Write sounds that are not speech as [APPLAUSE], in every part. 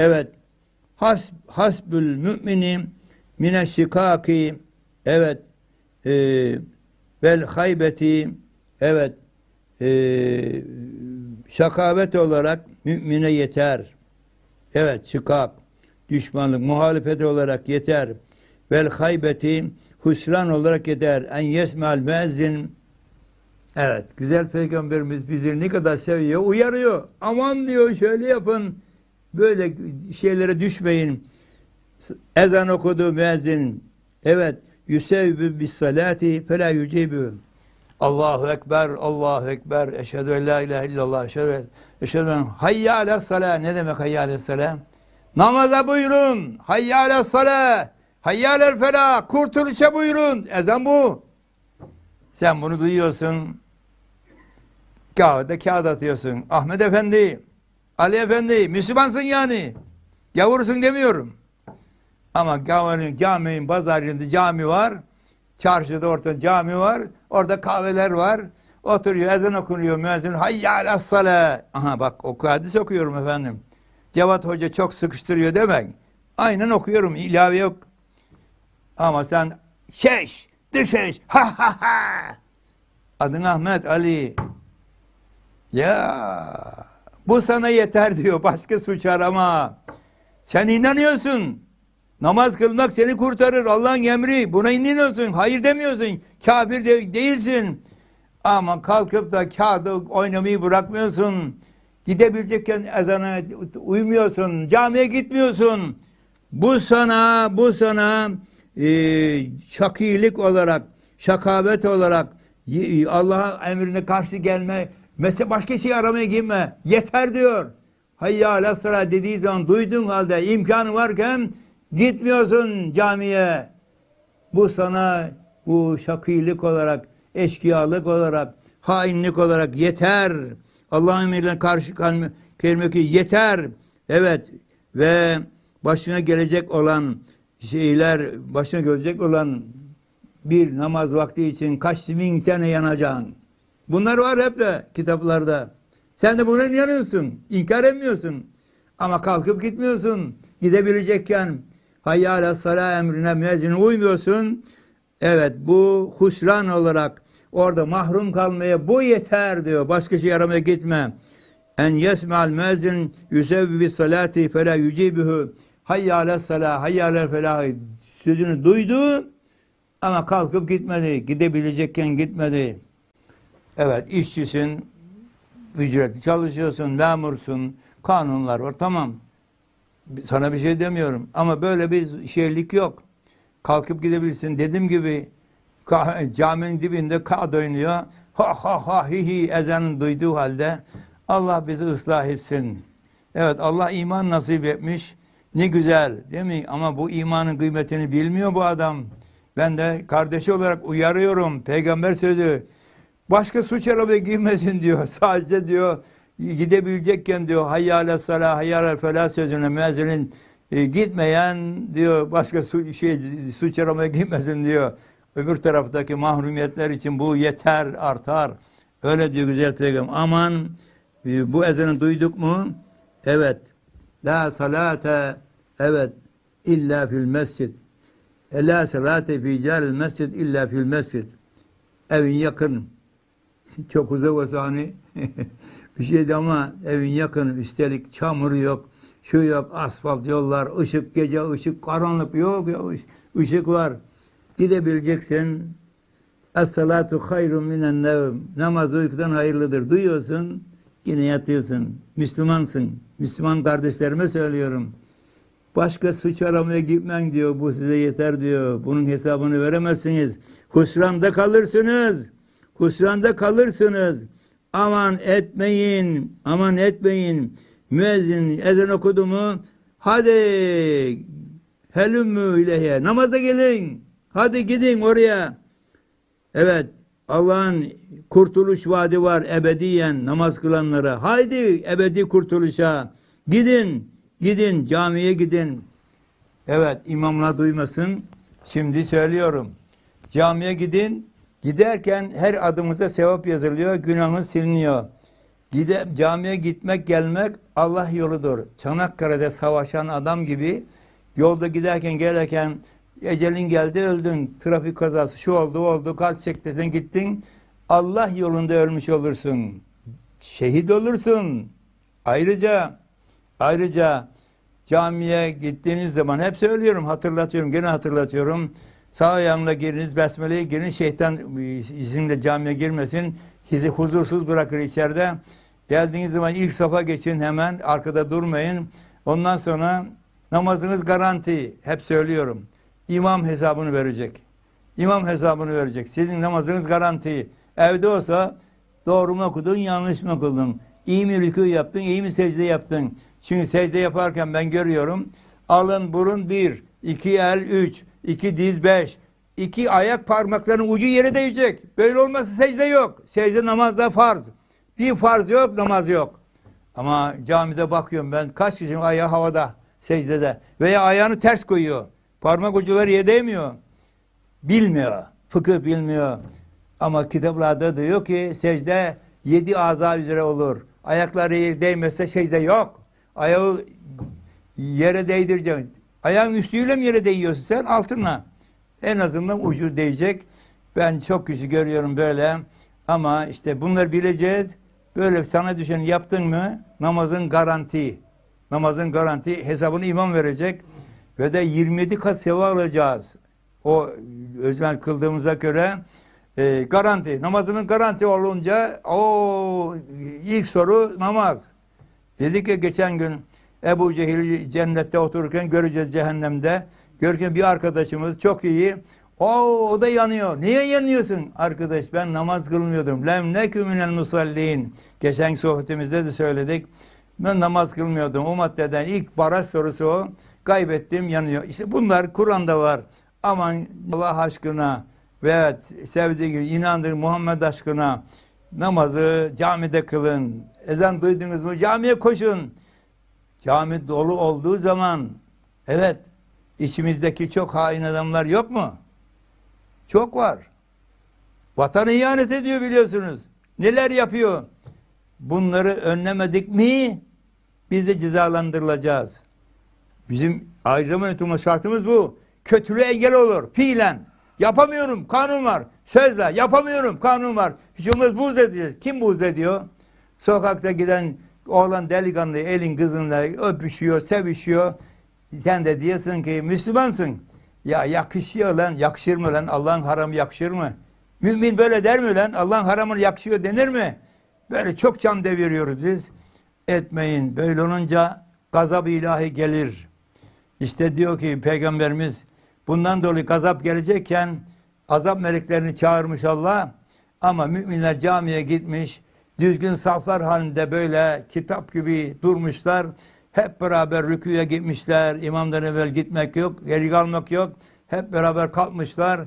Evet. Has, hasbül mümini mine şikaki evet e, vel haybeti evet e, şakavet olarak mümine yeter. Evet şikak düşmanlık muhalefet olarak yeter. Vel haybeti husran olarak yeter. En yesmel müezzin Evet, güzel peygamberimiz bizi ne kadar seviyor, uyarıyor. Aman diyor, şöyle yapın, böyle şeylere düşmeyin. Ezan okudu müezzin. Evet, yüsevvü bis salati fe la yücibü. Allahu Ekber, Allahu Ekber, eşhedü en la ilahe illallah, eşhedü, eşhedü en hayya ala salah. Ne demek hayya ala salah? Namaza buyurun, hayya ala salah, hayya ala felah, kurtuluşa buyurun. Ezan bu. Sen bunu duyuyorsun. Kağıda kağıt atıyorsun. Ahmet Efendi, Ali Efendi, Müslümansın yani. Gavursun demiyorum. Ama caminin, caminin pazarında cami var. Çarşıda ortada cami var. Orada kahveler var. Oturuyor, ezan okunuyor müezzin. Hayya alas sala. Aha bak oku hadis okuyorum efendim. Cevat Hoca çok sıkıştırıyor demek. Aynen okuyorum. ilave yok. Ama sen şeş, düşeş, ha ha ha. Adın Ahmet Ali. Ya bu sana yeter diyor. Başka suç arama. Sen inanıyorsun. Namaz kılmak seni kurtarır. Allah'ın emri. Buna inanıyorsun. Hayır demiyorsun. Kafir de değilsin. Ama kalkıp da kağıdı oynamayı bırakmıyorsun. Gidebilecekken ezana uymuyorsun. Camiye gitmiyorsun. Bu sana, bu sana e, şakilik olarak, şakavet olarak Allah'a emrine karşı gelme, mesela başka şey aramaya girme. Yeter diyor. Hayya ala salat dediği zaman duyduğun halde imkanı varken gitmiyorsun camiye. Bu sana bu şakilik olarak, eşkıyalık olarak, hainlik olarak yeter. Allah'ın emrine karşı kalma- gelmek yeter. Evet ve başına gelecek olan şeyler, başına gelecek olan bir namaz vakti için kaç bin sene yanacaksın. Bunlar var hep de kitaplarda. Sen de buna inanıyorsun, inkar etmiyorsun. Ama kalkıp gitmiyorsun. Gidebilecekken hayya ala salah emrine müezzine uymuyorsun. Evet bu husran olarak orada mahrum kalmaya bu yeter diyor. Başka şey aramaya gitme. En yesme'al müezzin yusevvi bis salati fe la yücibuhu hayya ala salah hayya ala sözünü duydu ama kalkıp gitmedi. Gidebilecekken gitmedi. Evet işçisin, ücretli çalışıyorsun, memursun, kanunlar var tamam. Sana bir şey demiyorum ama böyle bir şeylik yok. Kalkıp gidebilirsin. Dediğim gibi caminin dibinde kad oynuyor. Ha ha ha hi hi ezanın duyduğu halde Allah bizi ıslah etsin. Evet Allah iman nasip etmiş. Ne güzel değil mi? Ama bu imanın kıymetini bilmiyor bu adam. Ben de kardeşi olarak uyarıyorum. Peygamber sözü. Başka suç arabaya girmesin diyor. [LAUGHS] Sadece diyor gidebilecekken diyor hayyâle salâ hayyâle felâ sözüne müezzinin e, gitmeyen diyor başka su, şey suç aramaya girmesin diyor. Öbür taraftaki mahrumiyetler için bu yeter artar. Öyle diyor güzel peygamber. Aman e, bu ezanı duyduk mu? Evet. La salate evet illa fil mescid. E, La salate fi caril mescid illa fil mescid. Evin yakın. [LAUGHS] Çok uzak olsa hani [LAUGHS] bir şeydi ama evin yakın. Üstelik çamur yok. Şu yok, asfalt yollar, ışık, gece ışık, karanlık yok, yok ışık var. Gidebileceksin. Es-salatu hayrun minen nevm. Namaz uykudan hayırlıdır. Duyuyorsun, yine yatıyorsun. Müslümansın. Müslüman kardeşlerime söylüyorum. Başka suç aramaya gitmen diyor. Bu size yeter diyor. Bunun hesabını veremezsiniz. Husranda kalırsınız. Husranda kalırsınız. Aman etmeyin. Aman etmeyin. Müezzin ezan okudu mu? Hadi helümmü ileyhe. Namaza gelin. Hadi gidin oraya. Evet. Allah'ın kurtuluş vaadi var ebediyen namaz kılanlara. Haydi ebedi kurtuluşa. Gidin. Gidin camiye gidin. Evet imamla duymasın. Şimdi söylüyorum. Camiye gidin. Giderken her adımıza sevap yazılıyor. Günahınız siliniyor. Gide, camiye gitmek gelmek Allah yoludur. Çanakkale'de savaşan adam gibi yolda giderken gelirken ecelin geldi öldün. Trafik kazası şu oldu oldu kalp çekti sen gittin. Allah yolunda ölmüş olursun. Şehit olursun. Ayrıca ayrıca camiye gittiğiniz zaman hep söylüyorum hatırlatıyorum gene hatırlatıyorum. Sağ ayağımla giriniz besmeleyi girin şeytan izinle camiye girmesin. Sizi huzursuz bırakır içeride. Geldiğiniz zaman ilk safa geçin hemen arkada durmayın. Ondan sonra namazınız garanti. Hep söylüyorum. İmam hesabını verecek. İmam hesabını verecek. Sizin namazınız garanti. Evde olsa doğru mu okudun, yanlış mı okudun? İyi mi rükû yaptın, iyi mi secde yaptın? Çünkü secde yaparken ben görüyorum. Alın burun bir, iki el üç, iki diz beş, iki ayak parmaklarının ucu yere değecek. Böyle olmasa secde yok. Secde namazda farz. Bir farz yok, namaz yok. Ama camide bakıyorum ben kaç kişinin ayağı havada, secdede. Veya ayağını ters koyuyor. Parmak ucuları yere değmiyor. Bilmiyor. Fıkıh bilmiyor. Ama kitaplarda diyor ki secde yedi aza üzere olur. Ayakları yere değmezse secde yok. Ayağı yere değdireceksin. Ayağın üstüyle mi yere değiyorsun sen? Altına. En azından ucu değecek. Ben çok kişi görüyorum böyle. Ama işte bunları bileceğiz. Böyle sana düşeni yaptın mı namazın garanti. Namazın garanti hesabını imam verecek. Ve de 27 kat sevap alacağız. O özmen kıldığımıza göre e, garanti. Namazının garanti olunca o ilk soru namaz. Dedi ki geçen gün Ebu Cehil cennette otururken göreceğiz cehennemde. Görürken bir arkadaşımız çok iyi. O, o da yanıyor. Niye yanıyorsun? Arkadaş ben namaz kılmıyordum. Lem nekü minel musallin. Geçen sohbetimizde de söyledik. Ben namaz kılmıyordum. O maddeden ilk baraj sorusu o. Kaybettim yanıyor. İşte bunlar Kur'an'da var. Aman Allah aşkına ve evet sevdiği, inandığı Muhammed aşkına namazı camide kılın. Ezan duydunuz mu? Camiye koşun. Cami dolu olduğu zaman evet içimizdeki çok hain adamlar yok mu? Çok var. Vatanı ihanet ediyor biliyorsunuz. Neler yapıyor? Bunları önlemedik mi biz de cezalandırılacağız. Bizim ayrıca yönetimimiz şartımız bu. Kötülüğe engel olur. Fiilen. Yapamıyorum. Kanun var. Sözle. Yapamıyorum. Kanun var. Hiç olmaz buğz edeceğiz. Kim buğz ediyor? Sokakta giden oğlan delikanlı elin kızınla öpüşüyor, sevişiyor. Sen de diyorsun ki Müslümansın. Ya yakışıyor lan, yakışır mı lan? Allah'ın haramı yakışır mı? Mümin böyle der mi lan? Allah'ın haramı yakışıyor denir mi? Böyle çok can deviriyoruz biz. Etmeyin. Böyle olunca gazab ilahi gelir. İşte diyor ki Peygamberimiz bundan dolayı gazap gelecekken azap meleklerini çağırmış Allah ama müminler camiye gitmiş düzgün saflar halinde böyle kitap gibi durmuşlar. Hep beraber rüküye gitmişler. İmamdan evvel gitmek yok, geri kalmak yok. Hep beraber kalkmışlar.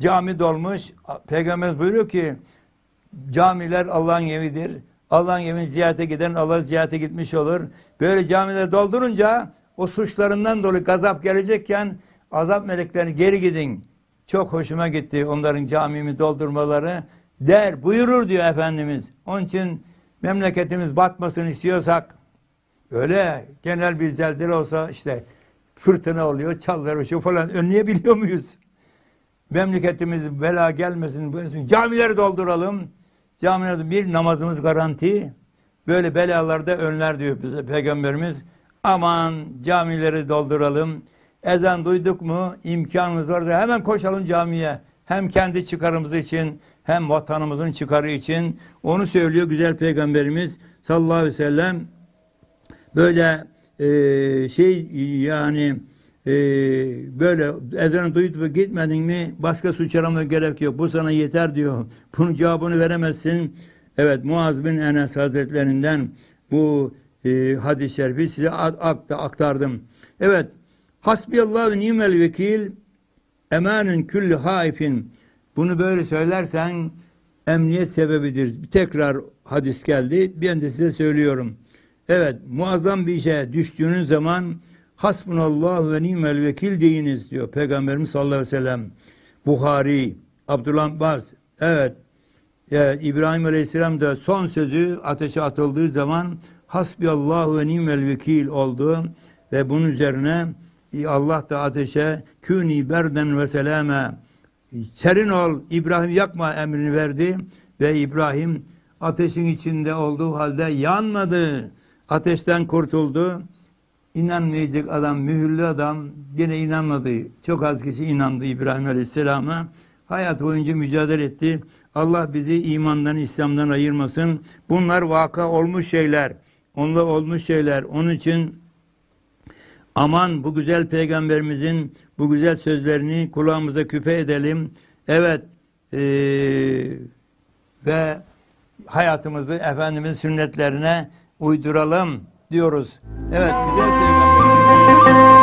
Cami dolmuş. Peygamberimiz buyuruyor ki camiler Allah'ın evidir. Allah'ın evini ziyarete giden Allah ziyarete gitmiş olur. Böyle camileri doldurunca o suçlarından dolayı gazap gelecekken azap meleklerini geri gidin. Çok hoşuma gitti onların camimi doldurmaları der buyurur diyor Efendimiz. Onun için memleketimiz batmasını istiyorsak öyle genel bir zelzele olsa işte fırtına oluyor, çallar uçuyor falan önleyebiliyor muyuz? Memleketimiz bela gelmesin, camileri dolduralım. Camileri bir namazımız garanti. Böyle belalarda önler diyor bize Peygamberimiz. Aman camileri dolduralım. Ezan duyduk mu imkanımız varsa hemen koşalım camiye. Hem kendi çıkarımız için hem vatanımızın çıkarı için onu söylüyor güzel peygamberimiz sallallahu aleyhi ve sellem böyle e, şey yani e, böyle ezanı duyup gitmedin mi başka suç aramaya gerek yok. Bu sana yeter diyor. Bunun cevabını veremezsin. Evet Muaz bin Enes Hazretlerinden bu e, hadis-i şerifi size aktardım. Evet Hasbiyallah ve nimel vekil emanın külli haifin bunu böyle söylersen emniyet sebebidir. Tekrar hadis geldi. Ben de size söylüyorum. Evet, muazzam bir işe düştüğünüz zaman hasbunallah ve nimel vekil deyiniz diyor Peygamberimiz sallallahu aleyhi ve sellem. Bukhari, Abdullah Abbas, evet, Ya, İbrahim Aleyhisselam da son sözü ateşe atıldığı zaman hasbiyallahu ve nimel vekil oldu ve bunun üzerine Allah da ateşe küni berden ve selame serin ol İbrahim yakma emrini verdi ve İbrahim ateşin içinde olduğu halde yanmadı. Ateşten kurtuldu. İnanmayacak adam, mühürlü adam yine inanmadı. Çok az kişi inandı İbrahim Aleyhisselam'a. Hayat boyunca mücadele etti. Allah bizi imandan, İslam'dan ayırmasın. Bunlar vaka olmuş şeyler. Onunla olmuş şeyler. Onun için aman bu güzel peygamberimizin bu güzel sözlerini kulağımıza küpe edelim. Evet eee, ve hayatımızı Efendimiz sünnetlerine uyduralım diyoruz. Evet güzel peygamber